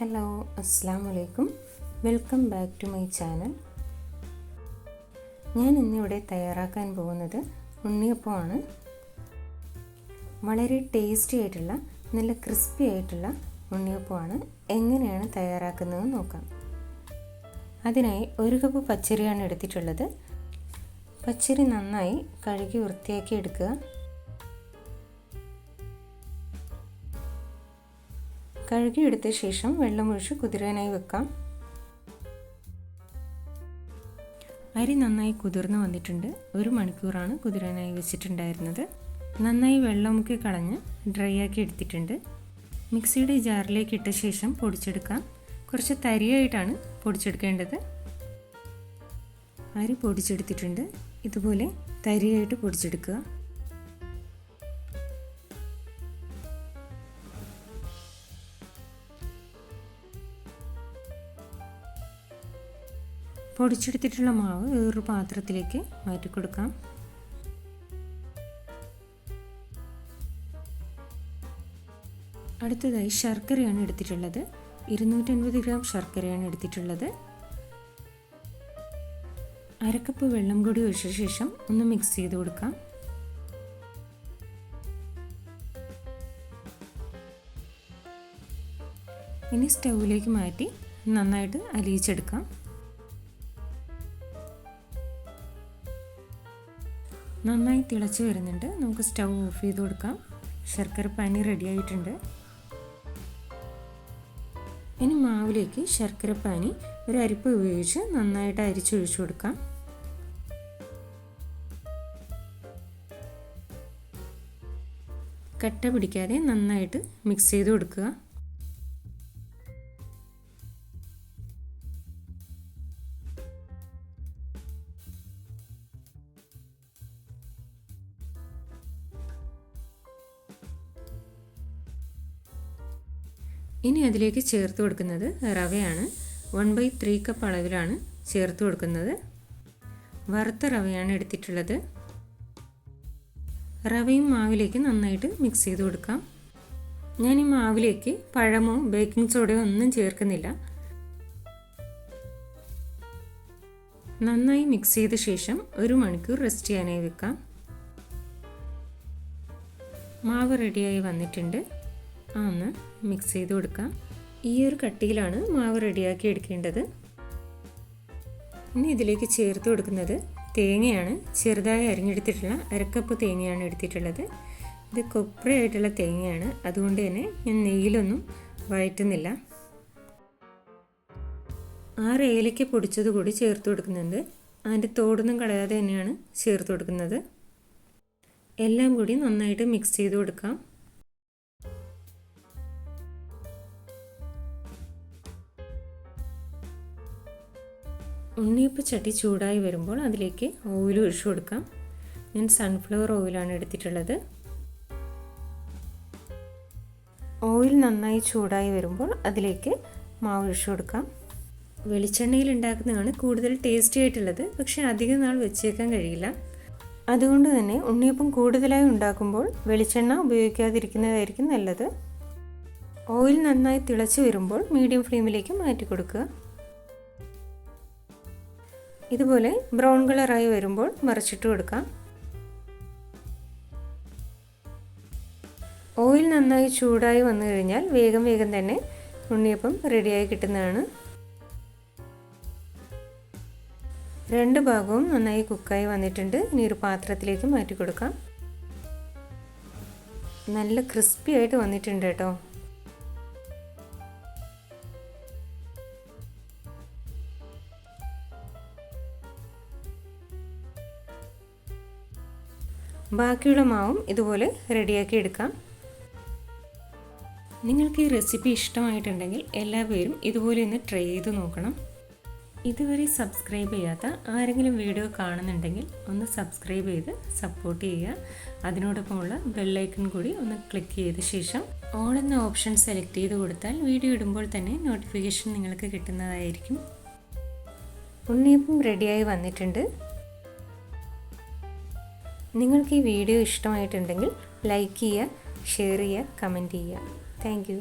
Hello അസ്സാം വലൈക്കും welcome back to my channel ഞാൻ ഇന്നിവിടെ തയ്യാറാക്കാൻ പോകുന്നത് ഉണ്ണിയപ്പമാണ്. വളരെ ടേസ്റ്റി ആയിട്ടുള്ള നല്ല ക്രിസ്പി ആയിട്ടുള്ള ഉണ്ണിയപ്പമാണ്. എങ്ങനെയാണ് തയ്യാറാക്കുന്നത് നോക്കാം. അതിനായി ഒരു കപ്പ് പച്ചരിയാണ് എടുത്തിട്ടുള്ളത്. പച്ചരി നന്നായി കഴുകി വൃത്തിയാക്കി എടുക്കുക. കഴുകിയെടുത്ത ശേഷം വെള്ളമൊഴിച്ച് കുതിരാനായി വെക്കാം. അരി നന്നായി കുതിർന്ന് വന്നിട്ടുണ്ട്. ഒരു മണിക്കൂറാണ് കുതിരാനായി വെച്ചിട്ടുണ്ടായിരുന്നത്. നന്നായി വെള്ളമൊക്കെ കളഞ്ഞ് ഡ്രൈ ആക്കി എടുത്തിട്ടുണ്ട്. മിക്സിയുടെ ജാറിലേക്ക് ഇട്ട ശേഷം പൊടിച്ചെടുക്കാം. കുറച്ച് തരിയായിട്ടാണ് പൊടിച്ചെടുക്കേണ്ടത്. അരി പൊടിച്ചെടുത്തിട്ടുണ്ട്. ഇതുപോലെ തരിയായിട്ട് പൊടിച്ചെടുക്കുക. പൊടിച്ചെടുത്തിട്ടുള്ള മാവ് വേറൊരു പാത്രത്തിലേക്ക് മാറ്റി കൊടുക്കാം അടുത്തതായി ശർക്കരയാണ് എടുത്തിട്ടുള്ളത്. ഇരുന്നൂറ്റൻപത് ഗ്രാം ശർക്കരയാണ് എടുത്തിട്ടുള്ളത്. അരക്കപ്പ് വെള്ളം കൂടി ഒഴിച്ച ശേഷം ഒന്ന് മിക്സ് ചെയ്ത് കൊടുക്കാം. ഇനി സ്റ്റൗവിലേക്ക് മാറ്റി നന്നായിട്ട് അലിയിച്ചെടുക്കാം. നന്നായി തിളച്ച് വരുന്നുണ്ട്. നമുക്ക് സ്റ്റൗ ഓഫ് ചെയ്ത് കൊടുക്കാം. ശർക്കര പാനി റെഡി ആയിട്ടുണ്ട്. ഇനി മാവിലേക്ക് ശർക്കര പാനി ഒരു അരിപ്പ് ഉപയോഗിച്ച് നന്നായിട്ട് അരിച്ചൊഴിച്ചു കൊടുക്കാം. കട്ട പിടിക്കാതെ നന്നായിട്ട് മിക്സ് ചെയ്ത് കൊടുക്കുക. ഇനി അതിലേക്ക് ചേർത്ത് കൊടുക്കുന്നത് റവയാണ്. വൺ ബൈ ത്രീ കപ്പ് അളവിലാണ് ചേർത്ത് കൊടുക്കുന്നത്. വറുത്ത റവയാണ് എടുത്തിട്ടുള്ളത്. റവയും മാവിലേക്ക് നന്നായിട്ട് മിക്സ് ചെയ്ത് കൊടുക്കാം. ഞാൻ ഈ മാവിലേക്ക് പഴമോ ബേക്കിംഗ് സോഡയോ ഒന്നും ചേർക്കുന്നില്ല. നന്നായി മിക്സ് ചെയ്ത ശേഷം ഒരു മണിക്കൂർ റെസ്റ്റ് ചെയ്യാനായി വെക്കാം. മാവ് റെഡിയായി വന്നിട്ടുണ്ട്. ഒന്ന് മിക്സ് ചെയ്ത് കൊടുക്കാം. ഈ ഒരു കട്ടിയിലാണ് മാവ് റെഡിയാക്കി എടുക്കേണ്ടത്. ഇനി ഇതിലേക്ക് ചേർത്ത് കൊടുക്കുന്നത് തേങ്ങയാണ്. ചെറുതായി അരിഞ്ഞെടുത്തിട്ടുള്ള അരക്കപ്പ് തേങ്ങയാണ് എടുത്തിട്ടുള്ളത്. ഇത് കൊപ്രയായിട്ടുള്ള തേങ്ങയാണ്. അതുകൊണ്ട് തന്നെ ഞാൻ നെയ്യിലൊന്നും വഴറ്റുന്നില്ല. ആറ് ഏലയ്ക്ക് പൊടിച്ചത് കൂടി ചേർത്ത് കൊടുക്കുന്നുണ്ട്. അതിന്റെ തോടൊന്നും കളയാതെ തന്നെയാണ് ചേർത്ത് കൊടുക്കുന്നത്. എല്ലാം കൂടി നന്നായിട്ട് മിക്സ് ചെയ്ത് കൊടുക്കാം. ഉണ്ണിയപ്പ ചട്ടി ചൂടായി വരുമ്പോൾ അതിലേക്ക് ഓയിൽ ഒഴിച്ചു കൊടുക്കാം. ഞാൻ സൺഫ്ലവർ ഓയിലാണ് എടുത്തിട്ടുള്ളത്. ഓയിൽ നന്നായി ചൂടായി വരുമ്പോൾ അതിലേക്ക് മാവ് ഒഴിച്ചു കൊടുക്കാം. വെളിച്ചെണ്ണയിൽ ഉണ്ടാക്കുന്നതാണ് കൂടുതൽ ടേസ്റ്റി ആയിട്ടുള്ളത്. പക്ഷേ അധികം നാൾ വെച്ചേക്കാൻ കഴിയില്ല. അതുകൊണ്ട് തന്നെ ഉണ്ണിയപ്പം കൂടുതലായി ഉണ്ടാക്കുമ്പോൾ വെളിച്ചെണ്ണ ഉപയോഗിക്കാതിരിക്കുന്നതായിരിക്കും നല്ലത്. ഓയിൽ നന്നായി തിളച്ച് വരുമ്പോൾ മീഡിയം ഫ്ലെയിമിലേക്ക് മാറ്റി കൊടുക്കുക. ഇതുപോലെ ബ്രൗൺ കളറായി വരുമ്പോൾ മറിച്ചിട്ട് കൊടുക്കാം. ഓയിൽ നന്നായി ചൂടായി വന്നു കഴിഞ്ഞാൽ വേഗം വേഗം തന്നെ ഉണ്ണിയപ്പം റെഡിയായി കിട്ടുന്നതാണ്. രണ്ട് ഭാഗവും നന്നായി കുക്കായി വന്നിട്ടുണ്ട്. ഇനി ഒരു പാത്രത്തിലേക്ക് മാറ്റി കൊടുക്കാം. നല്ല ക്രിസ്പി ആയിട്ട് വന്നിട്ടുണ്ട് കേട്ടോ. ബാക്കിയുള്ള മാവും ഇതുപോലെ റെഡിയാക്കി എടുക്കാം. നിങ്ങൾക്ക് ഈ റെസിപ്പി ഇഷ്ടമായിട്ടുണ്ടെങ്കിൽ എല്ലാവരും ഇതുപോലെ ഒന്ന് ട്രൈ ചെയ്ത് നോക്കണം. ഇതുവരെ സബ്സ്ക്രൈബ് ചെയ്യാത്ത ആരെങ്കിലും വീഡിയോ കാണുന്നുണ്ടെങ്കിൽ ഒന്ന് സബ്സ്ക്രൈബ് ചെയ്ത് സപ്പോർട്ട് ചെയ്യുക. അതിനോടൊപ്പമുള്ള ബെല്ലൈക്കൺ കൂടി ഒന്ന് ക്ലിക്ക് ചെയ്ത ശേഷം ഓൾ എന്ന ഓപ്ഷൻ സെലക്ട് ചെയ്ത് കൊടുത്താൽ വീഡിയോ ഇടുമ്പോൾ തന്നെ നോട്ടിഫിക്കേഷൻ നിങ്ങൾക്ക് കിട്ടുന്നതായിരിക്കും. ഉണ്ണിയപ്പം റെഡിയായി വന്നിട്ടുണ്ട്. നിങ്ങൾക്ക് ഈ വീഡിയോ ഇഷ്ടമായിട്ടുണ്ടെങ്കിൽ ലൈക്ക് ചെയ്യുക ഷെയർ ചെയ്യുക കമന്റ് ചെയ്യുക. താങ്ക്